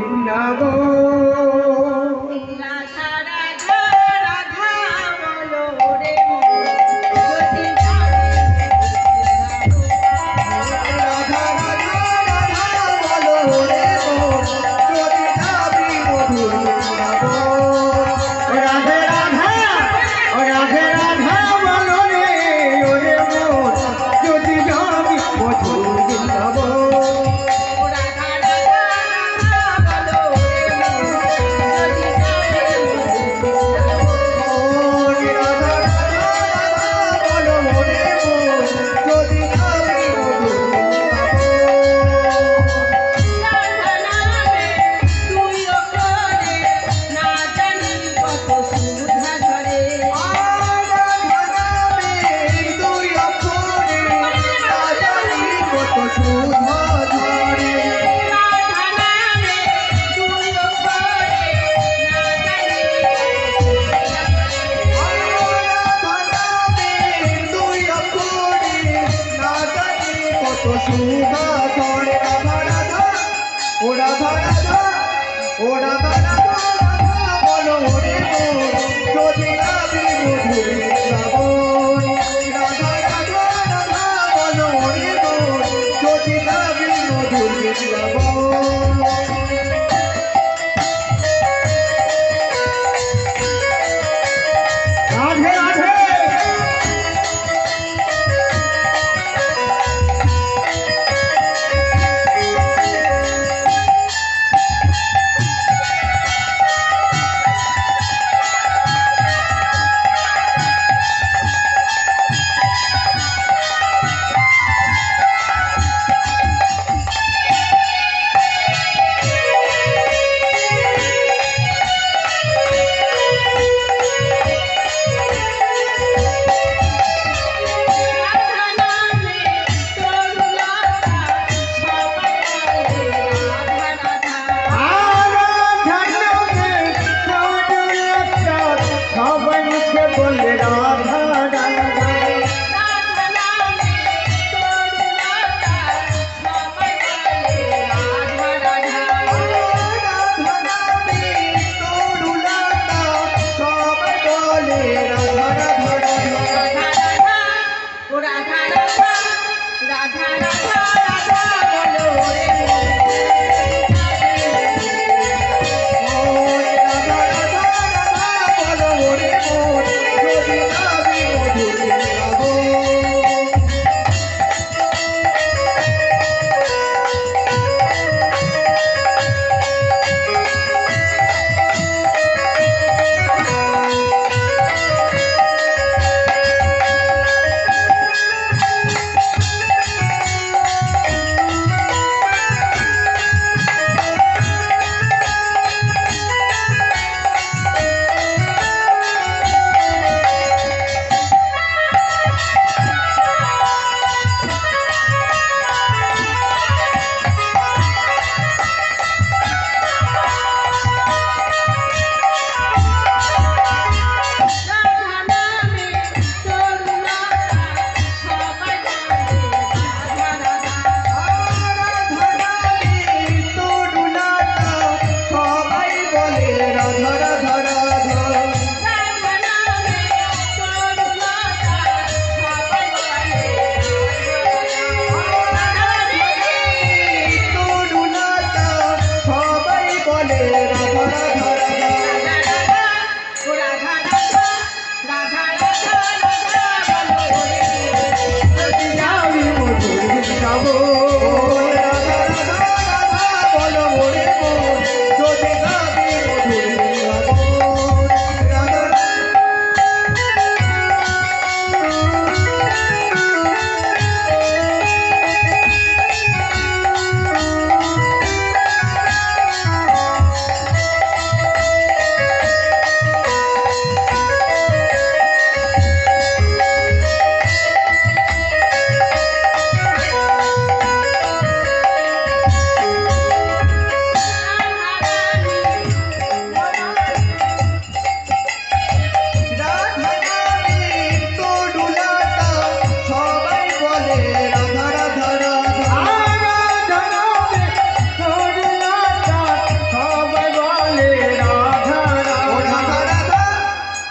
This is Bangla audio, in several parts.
Vrindavan. ওরা ধরা ধরা ওরা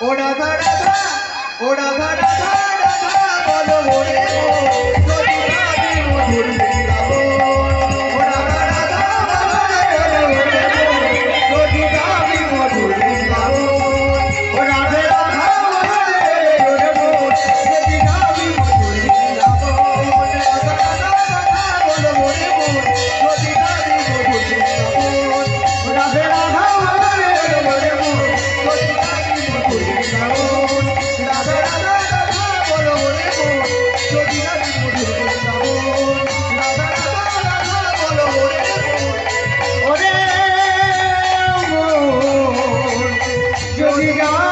ওড়া ধরা ধরা ওড়া ধরা বলো Oh yeah.